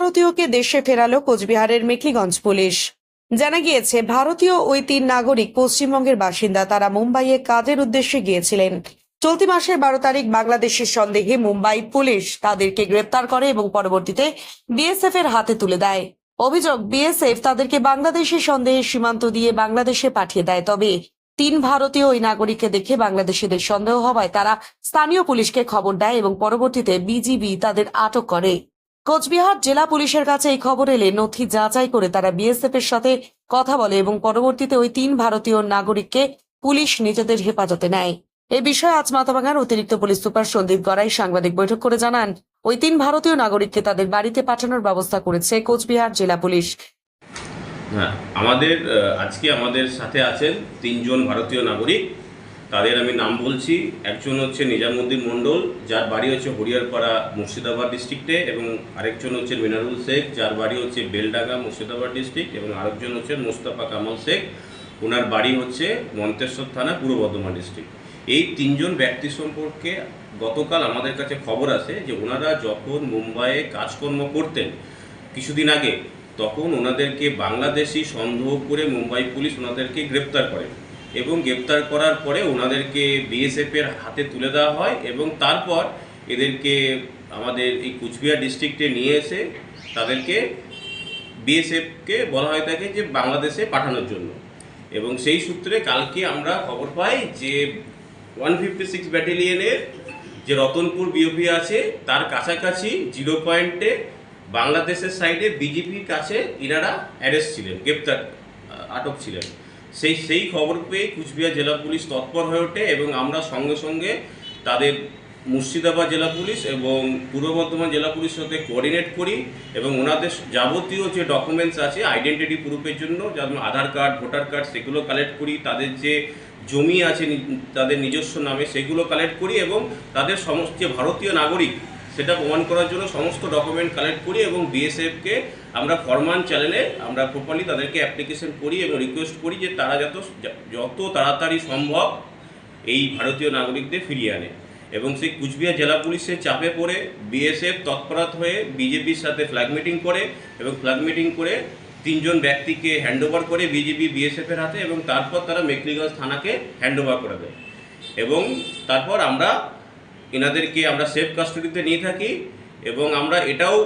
ভারতীয়কে দেশে ফেরালো কোচবিহারের মেখলিগঞ্জ পুলিশ। জানা গিয়েছে, ভারতীয় ওই তিন নাগরিক পশ্চিমবঙ্গের বাসিন্দা, তারা মুম্বাইয়ে কাজের উদ্দেশ্যে গিয়েছিলেন। চলতি মাসের বারো তারিখ বাংলাদেশের সন্দেহে মুম্বাই পুলিশ তাদেরকে গ্রেপ্তার করে এবং পরবর্তীতে বিএসএফ এর হাতে তুলে দেয়। অভিযোগ, বিএসএফ তাদেরকে বাংলাদেশের সন্দেহে সীমান্ত দিয়ে বাংলাদেশে পাঠিয়ে দেয়। তবে তিন ভারতীয় ওই নাগরিককে দেখে বাংলাদেশিদের সন্দেহ হওয়ায় তারা স্থানীয় পুলিশকে খবর দেয় এবং পরবর্তীতে বিজিবি তাদের আটক করে। কোচবিহার জেলা পুলিশের কাছে এই খবর এলে নথি যাচাই করে তারা বিএসএফ এর সাথে কথা বলে এবং পরবর্তীতে ওই তিন ভারতীয় নাগরিককে পুলিশ নিজেদের হেফাজতে নেয়। এ বিষয়ে আজ মাথাভাঙার অতিরিক্ত পুলিশ সুপার সন্দীপ গড়াই সাংবাদিক বৈঠক করে জানান, ওই তিন ভারতীয় নাগরিককে তাদের বাড়িতে পাঠানোর ব্যবস্থা করেছে কোচবিহার জেলা পুলিশ। হ্যাঁ আমাদের আজকে আমাদের সাথে আছেন তিনজন ভারতীয় নাগরিক। তাদের আমি নাম বলছি। একজন হচ্ছে নিজামুদ্দিন মণ্ডল, যার বাড়ি হচ্ছে হরিয়ারপাড়া মুর্শিদাবাদ ডিস্ট্রিক্টে এবং আরেকজন হচ্ছে মিনারুল শেখ, যার বাড়ি হচ্ছে বেলডাঙ্গা মুর্শিদাবাদ ডিস্ট্রিক্ট এবং আরেকজন হচ্ছে মোস্তাফা কামাল শেখ। ওনার বাড়ি হচ্ছে মন্তেশ্বর থানা, পূর্ব বর্ধমান ডিস্ট্রিক্ট এই তিনজন ব্যক্তি সম্পর্কে গতকাল আমাদের কাছে খবর আছে যে, ওনারা যখন মুম্বাইয়ে কাজকর্ম করতেন কিছুদিন আগে, তখন ওনাদেরকে বাংলাদেশি সন্দেহ করে মুম্বাই পুলিশ ওনাদেরকে গ্রেপ্তার করে। এবং গ্রেপ্তার করার পরে ওনাদেরকে বিএসএফ এর হাতে তুলে দেওয়া হয় এবং তারপর এদেরকে আমাদের এই কুচবিহার ডিস্ট্রিক্টে নিয়ে এসে তাদেরকে বিএসএফকে বলা হয়ে থাকে যে বাংলাদেশে পাঠানোর জন্য। এবং সেই সূত্রে কালকে আমরা খবর পাই যে ওয়ান ফিফটি সিক্স ব্যাটালিয়নের যে রতনপুর বিওপি আছে, তার কাছাকাছি জিরো পয়েন্টে বাংলাদেশের সাইডে বিজেপির কাছে ইনারা অ্যারেস্ট ছিলেন, গ্রেপ্তার, আটক ছিলেন। সেই সেই খবর পেয়ে কুচবিহার জেলা পুলিশ তৎপর হয়ে ওঠে এবং আমরা সঙ্গে সঙ্গে তাদের মুর্শিদাবাদ জেলা পুলিশ এবং পূর্ব বর্ধমান জেলা পুলিশের সাথে কোঅর্ডিনেট করি এবং ওনাদের যাবতীয় যে ডকুমেন্টস আছে আইডেন্টিটি প্রুফের জন্য, যেমন আধার কার্ড, ভোটার কার্ড, সেগুলো কালেক্ট করি, তাদের যে জমি আছে তাদের নিজস্ব নামে সেগুলো কালেক্ট করি এবং তাদের সমস্ত ভারতীয় নাগরিক সেটা প্রমাণ করার জন্য সমস্ত ডকুমেন্ট কালেক্ট করি এবং বিএসএফকে আমরা ফরমান চ্যানেলে আমরা প্রপারলি তাদেরকে অ্যাপ্লিকেশন করি এবং রিকোয়েস্ট করি যে তারা যত যত তাড়াতাড়ি সম্ভব এই ভারতীয় নাগরিকদের ফিরিয়ে আনে। এবং সেই কুচবিহার জেলা পুলিশের চাপে পড়ে বিএসএফ তৎপরাত হয়ে বিজেপির সাথে ফ্ল্যাগ মিটিং করে এবং ফ্ল্যাগ মিটিং করে তিনজন ব্যক্তিকে হ্যান্ডওভার করে বিজেপি বিএসএফের হাতে এবং তারপর তারা মেকলিগঞ্জ থানাকে হ্যান্ডওভার করে দেয়। এবং তারপর আমরা এনাদেরকে আমরা সেফ কাস্টডিতে নিয়ে থাকি এবং আমরা এটাও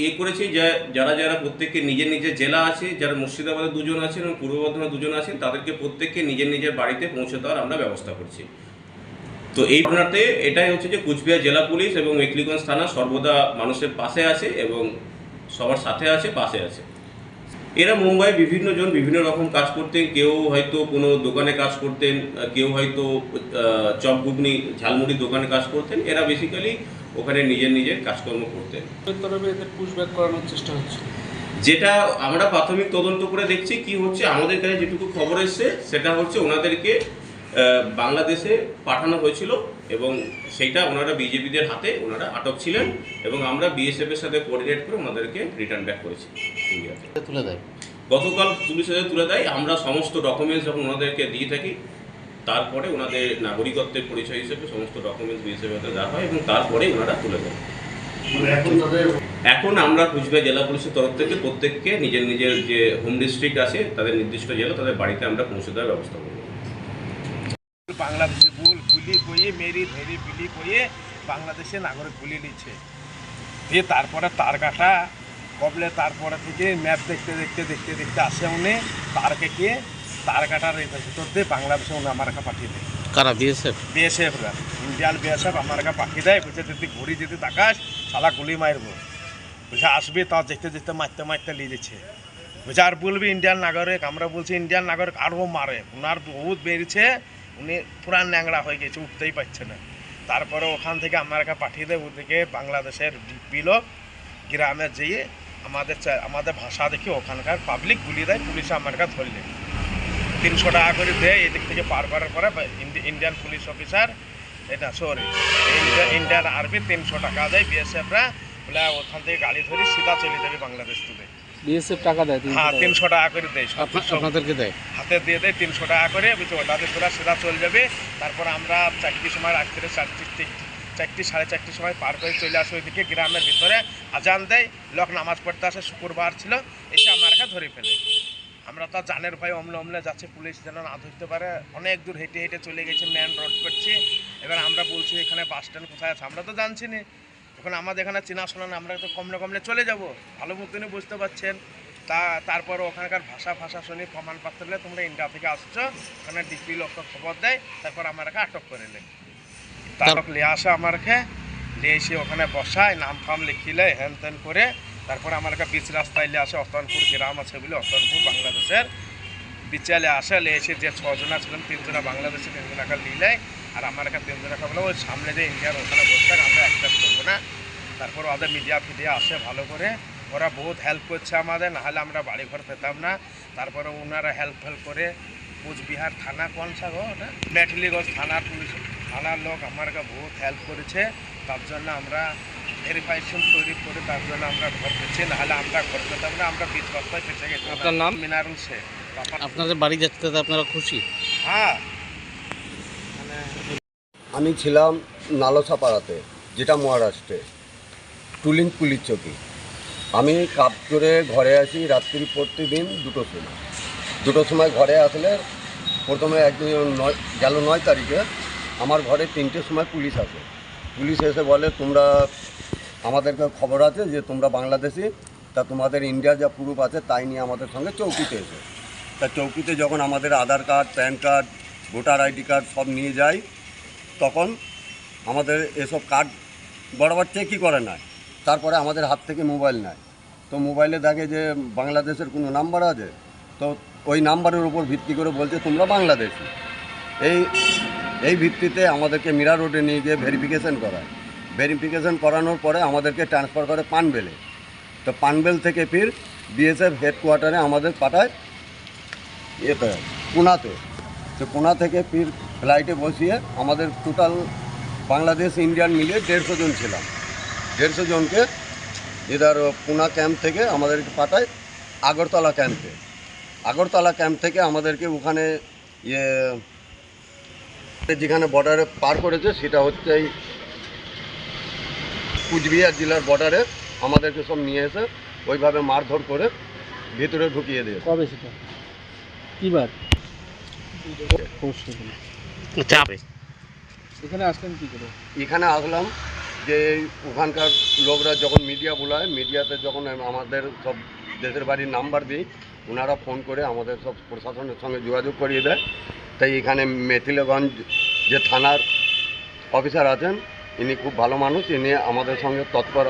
ইয়ে করেছি যে যারা যারা প্রত্যেককে নিজের নিজের জেলা আছে, যারা মুর্শিদাবাদে দুজন আছেন এবং পূর্ব বর্ধমানে দুজন আছেন, তাদেরকে প্রত্যেককে নিজের নিজের বাড়িতে পৌঁছে দেওয়ার আমরা ব্যবস্থা করছি। তো এই ঘটনাতে এটাই হচ্ছে যে কুচবিহার জেলা পুলিশ এবং মেকলিগঞ্জ থানা সর্বদা মানুষের পাশে আছে এবং সবার সাথে আছে, পাশে আছে। এরা মুম্বাই বিভিন্ন জন বিভিন্ন রকম কাজ করতেন। কেউ হয়তো কোনো দোকানে কাজ করতেন কেউ হয়তো আহ, চপ ঘুগনি ঝালমুড়ি দোকানে কাজ করতেন। এরা বেসিক্যালি ওখানে নিজের নিজের কাজকর্ম করতেন। তরফে এদের পুশব্যাক করানোর চেষ্টা হচ্ছে। যেটা আমরা প্রাথমিক তদন্ত করে দেখছি কি হচ্ছে। আমাদের কাছে যেটুকু খবর এসছে সেটা হচ্ছে ওনাদেরকে বাংলাদেশে পাঠানো হয়েছিল। এবং সেইটা ওনারা বিজেপিদের হাতে ওনারা আটক ছিলেন এবং আমরা বিএসএফ এর সাথে কোঅর্ডিনেট করে ওনাদেরকে রিটার্ন ব্যাক করেছি ইন্ডিয়াতে। তুলে দেয়। গতকাল পুলিশের তুলে দেয় আমরা সমস্ত ডকুমেন্টস যখন ওনাদেরকে দিয়ে থাকি তারপরে ওনাদের নাগরিকত্বের পরিচয় হিসেবে সমস্ত ডকুমেন্টস বিএসএফ হাতে দেওয়া হয় এবং তারপরে ওনারা তুলে দেয়। এখন আমরা কুচবিহার জেলা পুলিশের তরফ থেকে প্রত্যেককে নিজের নিজের যে হোম ডিস্ট্রিক্ট আছে তাদের নির্দিষ্ট জেলা তাদের বাড়িতে আমরা পৌঁছে দেওয়ার ব্যবস্থা করব। বাংলাদেশে গুলি কইয়ে মেরি ধরি বিলি কইয়ে বাংলাদেশে নাগরিক গুলি নিচ্ছে। দিয়ে তারপরে তার কাটা কবলে তারপরে থেকে ম্যাপ দেখতে দেখতে দেখতে দেখতে আসে উনি তার কেটে তার কাটার ভিতর দিয়ে বাংলাদেশে উনি আমার কাছে পাঠিয়ে দেয়। কারা? বিএসএফ? বিএসএফরা ইন্ডিয়ান বিএসএফ আমার কাছে পাঠিয়ে দেয় বুঝে যদি ঘুরি যদি তাকাস সালা গুলি মারবো। বুঝে আসবে তা? দেখতে দেখতে মারতে মারতে নিয়ে যাচ্ছে বুঝে আর বলবি ইন্ডিয়ান নাগরিক? আমরা বলছি ইন্ডিয়ান নাগরিক আরও মারে। ওনার বহুত বেড়েছে উনি পুরান ন্যাংরা হয়ে গেছে, উঠতেই পারছে না। তারপরে ওখান থেকে আমার কাছে পাঠিয়ে দেয়, ওদিকে বাংলাদেশের ডিপি গ্রামে যেয়ে আমাদের আমাদের ভাষা দেখি ওখানকার পাবলিক গুলি দেয়, পুলিশ আমার কাছে ধরলে। তিনশো টাকা করে দেয়, এদিক থেকে পার করার পরে ইন্ডিয়ান পুলিশ অফিসার, এটা সরি ইন্ডিয়ান আর্মি তিনশো টাকা দেয় বিএসএফরা বলে ওখান থেকে গাড়ি ধরে সিধা চলে যাবে বাংলাদেশ তুলে বিএসএফ টাকা দেয় হ্যাঁ তিনশো টাকা করে দেয় আপনাদেরকে দেয়? হাতে দিয়ে দেয় তিনশো টাকা করে বুঝছ ওটাতে তোরা সিধা চলে যাবে। তারপর আমরা চারটির সময় রাত্রে চারটি চারটি সাড়ে চারটির সময় পার করে চলে আসে ওইদিকে গ্রামের ভিতরে। আজান দেয় লোক নামাজ পড়তে আসে শুক্রবার ছিল এসে আমারকে ধরে ফেলে। আমরা তো জানের ভয় অমলে অমলে যাচ্ছে পুলিশ যেন না ধরতে পারে। অনেক দূর হেঁটে হেঁটে চলে গেছে মেন রোড করছি। এবার আমরা বলছি এখানে বাস স্ট্যান্ড কোথায় আছে? আমরা তো জানছি না। এখন আমাদের এখানে চেনাশোনা না আমরা তো কমলে কমলে চলে যাব। ভালো মতনই বুঝতে পারছেন। তা তারপর ওখানকার ভাষা ভাষা শুনি প্রমাণপত্র নিয়ে তোমরা ইন্ডিয়া থেকে আসছো। ওখানে ডিপি লোককে খবর দেয় তারপর আমারকে আটক করে নেয়। তারপর লিয়ে আসে আমারকে লিয়ে এসে ওখানে বসায় নাম ফাম লিখিলে হ্যান ত্যান করে। তারপর আমারকে বিচ রাস্তায় লিয়ে আসে অস্তনপুর গ্রাম আছে বলে অস্তনপুর বাংলাদেশের। বিচালে আসে লিয়ে এসে যে ছজনা ছিলেন তিনজনা বাংলাদেশে তিনজনাকে নিলে আর আমারকে তিনজনাকে বলে ওই সামনে যে ইন্ডিয়ার ওখানে বসে আমরা অ্যাকসেপ্ট করব না। তারপর ওদের মিডিয়া ফিডিয়া আসে ভালো করে। ওরা বহুত হেল্প করছে আমাদের নাহলে আমরা বাড়ি ঘর পেতাম না। তারপরে ওনারা হেল্প হেল্প করে কোচবিহার থানা কোন সা গো ওটা? মেটলিগঞ্জ থানার পুলিশ থানার লোক আমাকে বহুত হেল্প করেছে। তার জন্য আমরা ভেরিফিকেশন তৈরি করে তার জন্য আমরা ঘর পেয়েছি। নাহলে আমরা ঘর পেতাম না আমরা বিচ রাস্তায় ফেসে গেছিলাম আপনার নাম? মিনারুল শেখ। আপনাদের বাড়ি যাচ্ছে আপনারা খুশি। হ্যাঁ। আমি ছিলাম নালসাপাড়াতে, যেটা মহারাষ্ট্রে, টুলিং পুলিশ চৌকি। আমি কাপ করে ঘরে আসি রাত্রি প্রতিদিন দুটো সময়। দুটো সময় ঘরে আসলে প্রথমে একদিন নয়, গেল নয় তারিখে আমার ঘরে তিনটের সময় পুলিশ আসে। পুলিশ এসে বলে, তোমরা, আমাদেরকে খবর আছে যে তোমরা বাংলাদেশি? তা তোমাদের ইন্ডিয়া যা প্রুফ আছে তাই নিয়ে আমাদের সঙ্গে চৌকিতে এসে। তা চৌকিতে যখন আমাদের Aadhaar card, PAN card, voter ID card সব নিয়ে যাই তখন আমাদের এসব কার্ড বরাবর চেকই করে না তারপরে আমাদের হাত থেকে মোবাইল নেয়। তো মোবাইলে দেখে যে বাংলাদেশের কোনো নাম্বার আছে, তো ওই নাম্বারের উপর ভিত্তি করে বলছে, তোমরা বাংলাদেশি। এই এই ভিত্তিতে আমাদেরকে মিরা রোডে নিয়ে গিয়ে ভেরিফিকেশন করায়। ভেরিফিকেশন করানোর পরে আমাদেরকে ট্রান্সফার করে পানবেলে। তো পানবেল থেকে ফির বিএসএফ হেডকোয়ার্টারে আমাদের পাঠায় ইয়েতে, পুনাতে। তো পুনা থেকে ফির ফ্লাইটে বসিয়ে আমাদের টোটাল বাংলাদেশ ইন্ডিয়ান মিলিয়ে দেড়শো জন ছিলাম। দেড়শো জনকে এদার পুনা ক্যাম্প থেকে আমাদেরকে পাঠায় আগরতলা ক্যাম্পে। আগরতলা ক্যাম্প থেকে আমাদেরকে ওখানে ইয়ে যেখানে বর্ডারে পার করেছে সেটা হচ্ছে এই কুচবিহার জেলার বর্ডারে আমাদেরকে সব নিয়ে এসে ওইভাবে মারধর করে ভেতরে ঢুকিয়ে দিয়েছে। কবে সেটা? কি দিন। এখানে আসলেন কি করে? এখানে আসলাম যে ওখানকার লোকরা যখন মিডিয়া বোলায় মিডিয়াতে যখন আমাদের সব দেশের বাড়ির নাম্বার দিই ওনারা ফোন করে আমাদের সব প্রশাসনের সঙ্গে যোগাযোগ করিয়ে দেয়। তাই এখানে মেথিলগঞ্জ যে থানার অফিসার আছেন ইনি খুব ভালো মানুষ ইনি আমাদের সঙ্গে তৎপর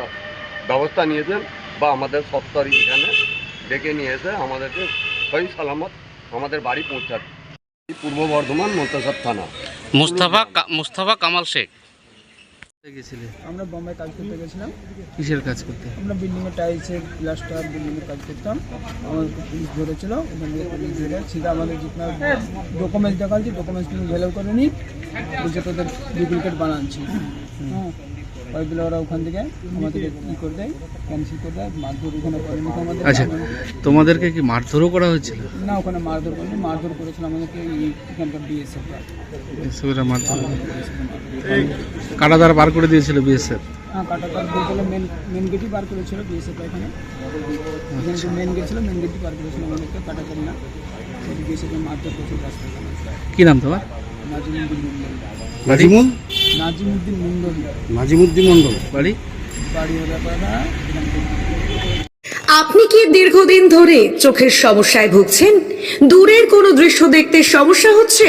ব্যবস্থা নিয়েছেন বা আমাদের সত্তর এখানে ডেকে নিয়ে এসে আমাদেরকে সহি সালামত আমাদের বাড়ি পৌঁছাত পূর্ব বর্ধমান মন্তাসার থানা। মুস্তাফা কা- মুস্তাফা কামাল শেখ। গেছিলে। আমরা বোম্বাই কাজ করতে গেছিলাম। কিসের কাজ করতে? আমরা বিল্ডিংয়ের টাইলসের প্লাস্টার বিল্ডিংয়ের কাজ করতাম। আমাদেরকে পুলিশ ধরেছিল ওখান থেকে পুলিশ ধরে সিধা আমাদের জিতনা ডকুমেন্টস দেখাচ্ছি ডকুমেন্টস কিন্তু ভ্যালু করেনি। বলছে তোদের ডুপ্লিকেট বানাচ্ছি। হ্যাঁ ওরা ওখান থেকে ই করে দেয় ক্যান্সেল করে দেয় মারধর ওখানে করেনি আমাদের। আচ্ছা তোমাদেরকে কি মারধরও করা হয়েছিল? না ওখানে মারধর করেনি মারধর করেছিল আমাদেরকে বিএসএফরা মারধর বার করে দিয়েছিল বিএসএফ হ্যাঁ মেন মেন গেটই বার করেছিল বিএসএফ এখানে। মেন গেট ছিল মেন গেটই বার করেছিল আমাদেরকে না। বিএসএফ মারধর করেছিল। কি নাম তোমার? নাজিমুল? নাজিমুদ্দিন মন্ডল নাজিমুদ্দিন মন্ডল বাড়ি? বাড়ি আপনি কি দীর্ঘদিন ধরে চোখের সমস্যায় ভুগছেন? দূরের কোনো দৃশ্য দেখতে সমস্যা হচ্ছে?